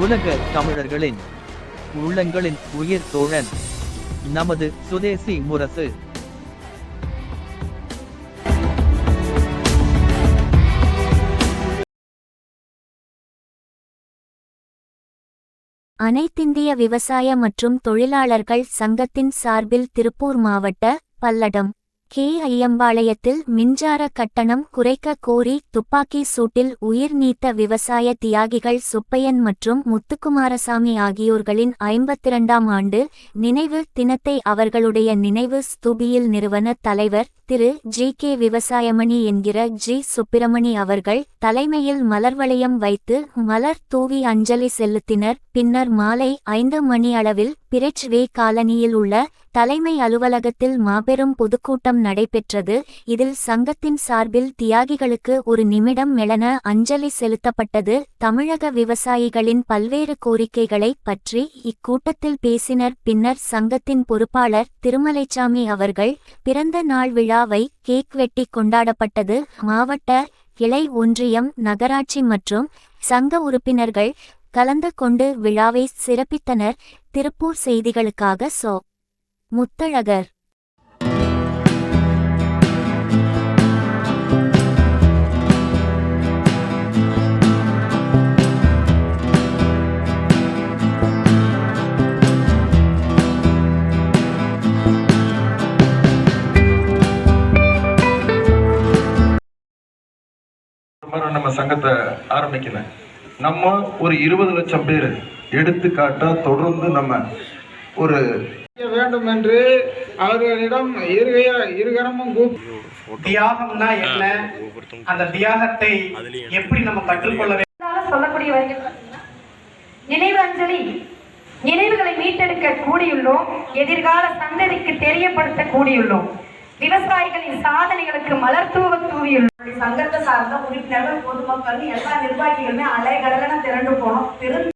உலக தமிழர்களின் உள்ளங்களின் உயிர் தோழன் நமது சுதேசி முரசு. அனைத்திந்திய விவசாய மற்றும் தொழிலாளர்கள் சங்கத்தின் சார்பில் திருப்பூர் மாவட்ட பல்லடம். கே ஐயம்பாளையத்தில் மின்சார கட்டணம் குறைக்க கோரி துப்பாக்கி சூட்டில் உயிர் நீத்த விவசாய தியாகிகள் சுப்பையன் மற்றும் முத்துக்குமாரசாமி ஆகியோர்களின் ஐம்பத்திரண்டாம் ஆண்டு நினைவு தினத்தை அவர்களுடைய நினைவு ஸ்தூபியில் நிறுவன தலைவர் திரு ஜி கே விவசாயமணி என்கிற ஜி சுப்பிரமணி அவர்கள் தலைமையில் மலர் வளையம் வைத்து மலர் தூவி அஞ்சலி செலுத்தினர். பின்னர் மாலை ஐந்து மணி அளவில் பிரெச் வே காலனியில் உள்ள தலைமை அலுவலகத்தில் மாபெரும் பொதுக்கூட்டம் நடைபெற்றது. இதில் சங்கத்தின் சார்பில் தியாகிகளுக்கு ஒரு நிமிடம் மெலன அஞ்சலி செலுத்தப்பட்டது. தமிழக விவசாயிகளின் பல்வேறு கோரிக்கைகளை பற்றி இக்கூட்டத்தில் பேசினர். பின்னர் சங்கத்தின் பொறுப்பாளர் திருமலைச்சாமி அவர்கள் பிறந்த நாள் விழா விழாவை கேக் வெட்டி கொண்டாடப்பட்டது மாவட்ட கிளை ஒன்றியம் நகராட்சி மற்றும் சங்க உறுப்பினர்கள் கலந்து கொண்டு விழாவை சிறப்பித்தனர். திருப்பூர் செய்திகளுக்காக சோ. முத்தழகர். மாதிரி நம்ம சங்கத்தை ஆரம்பிக்கல. நம்ம ஒரு இருபது லட்சம் பேர் எடுத்துக்காட்டா தொடர்ந்து நம்ம ஒரு வேண்டும் என்று அவர்களிடம் இருகைய இருகரமும் தியாகம்னா என்ன? அந்த தியாகத்தை எப்படி நம்ம கற்றுக்கொள்ள சொல்லக்கூடிய பார்த்தீங்கன்னா, நினைவு அஞ்சலி நினைவுகளை மீட்டெடுக்க கூடியுள்ளோம் எதிர்கால சந்ததிக்கு தெரியப்படுத்த கூடியுள்ளோம். விவசாயிகளின் சாதனைகளுக்கு மலர் தூவ தூவியுள்ளோம். சங்கத்தை சார்ந்த உறுப்பினர்கள் பொதுமக்கள் எல்லா நிர்வாகிகளுமே அலைகடலான திரண்டு போனோம். பெரும்